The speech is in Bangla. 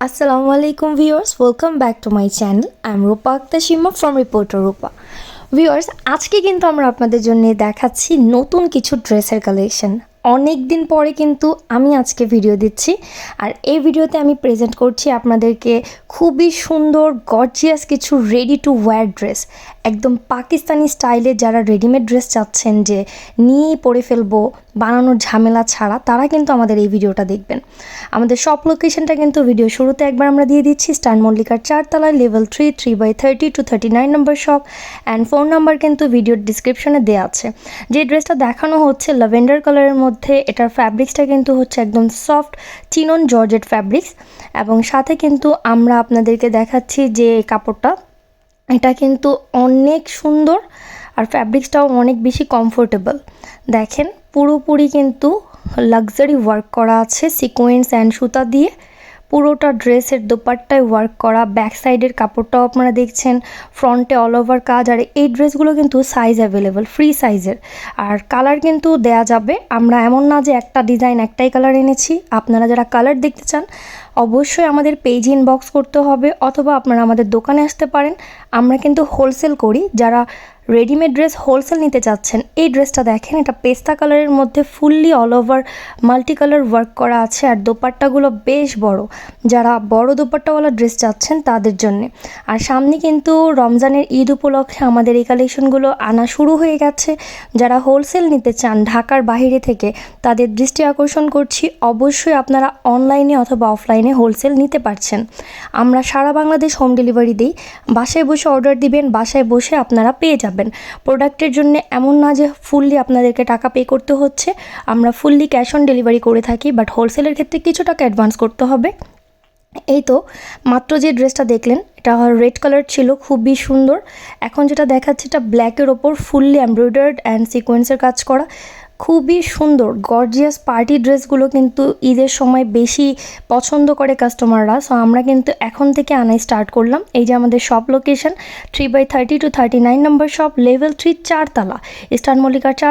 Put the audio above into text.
আসসালামু আলাইকুম viewers welcome back to my channel I am Rupa Akta Sima from reporter Rupa viewers আজকে কিন্তু আমরা আপনাদের জন্য দেখাচ্ছি নতুন কিছু ড্রেসের কালেকশন অনেক দিন পরে কিন্তু আমি আজকে ভিডিও দিচ্ছি। আর এই ভিডিওতে আমি প্রেজেন্ট করছি আপনাদেরকে খুবই সুন্দর গর্জিয়াস কিছু রেডি টু ওয়্যার ড্রেস একদম পাকিস্তানি স্টাইলে যারা রেডিমেড ড্রেস চাচ্ছেন যে নিয়েই পরে ফেলব, বানানোর ঝামেলা ছাড়া, তারা কিন্তু আমাদের এই ভিডিওটা দেখবেন। আমাদের সব লোকেশনটা কিন্তু ভিডিও শুরুতে একবার আমরা দিয়ে দিচ্ছি। স্টান মল্লিকার চারতলায় level three three by thirty two thirty nine number shop and phone number কিন্তু ভিডিওর ডিসক্রিপশনে দেওয়া আছে। যে ড্রেসটা দেখানো হচ্ছে ল্যাভেন্ডার কালারের মধ্যে এটার ফ্যাব্রিক্সটা কিন্তু হচ্ছে একদম সফট চিনন জর্জেট ফ্যাব্রিক্স এবং সাথে কিন্তু আমরা আপনাদেরকে দেখাচ্ছি যে কাপড়টা। এটা কিন্তু অনেক সুন্দর আর ফ্যাব্রিক্সটাও অনেক বেশি কমফোর্টেবল দেখেন পুরোপুরি কিন্তু লাক্সারি ওয়ার্ক করা আছে সিকোয়েন্স অ্যান্ড সুতা দিয়ে। পুরোটা ড্রেসের দোপাট্টায় ওয়ার্ক করা ব্যাক সাইডের কাপড়টাও আপনারা দেখছেন ফ্রন্টে অল ওভার কাজ, আর এই ড্রেসগুলো কিন্তু সাইজ অ্যাভেলেবল ফ্রি সাইজের আর কালার কিন্তু দেয়া যাবে, আমরা এমন না যে একটা ডিজাইন একটাই কালার এনেছি, আপনারা যারা কালার দেখতে চান, অবশ্যই আমাদের পেজ ইনবক্স করতে হবে, অথবা আপনারা আমাদের দোকানে আসতে পারেন, আমরা কিন্তু হোলসেল করি, যারা রেডিমেড ড্রেস হোলসেল নিতে চাচ্ছেন এই ড্রেসটা দেখেন, এটা পেস্তা কালারের মধ্যে fully all over multi colour work করা আছে আর দোপাট্টাগুলো বেশ বড়। যারা বড় দোপাট্টাওয়ালা ড্রেস চাচ্ছেন তাদের জন্য। আর সামনে কিন্তু রমজানের ঈদ উপলক্ষে আমাদের এই কালেকশনগুলো আনা শুরু হয়ে গেছে। যারা হোলসেল নিতে চান ঢাকার বাইরে থেকে, তাদের দৃষ্টি আকর্ষণ করছি অবশ্যই আপনারা অনলাইনে অথবা অফলাইনে হোলসেল নিতে পারছেন। আমরা সারা বাংলাদেশ হোম ডেলিভারি দিই। বাসায় বসে অর্ডার দিবেন, বাসায় বসে আপনারা পেয়ে যাবেন। প্রোডাক্টের জন্য এমন না যে ফুললি আপনাদেরকে টাকা পে করতে হচ্ছে। আমরা ফুললি ক্যাশ অন ডেলিভারি করে থাকি বাট হোলসেলের ক্ষেত্রে কিছু টাকা অ্যাডভান্স করতে হবে। এই তো, মাত্র যে ড্রেসটা দেখলেন, এটা রেড কালার ছিল, খুবই সুন্দর। এখন যেটা দেখাচ্ছে, এটা ব্ল্যাকের ওপর ফুললি এমব্রয়ডার্ড অ্যান্ড সিকোয়েন্সের কাজ করা। খুবই সুন্দর গর্জিয়াস পার্টি ড্রেসগুলো কিন্তু ঈদের সময় বেশি পছন্দ করে কাস্টমাররা সো আমরা কিন্তু এখন থেকে আনাই স্টার্ট করলাম। এই যে আমাদের shop location three by thirty two thirty nine number shop level three চারতলা। ইস্টার্ন মল্লিকার চার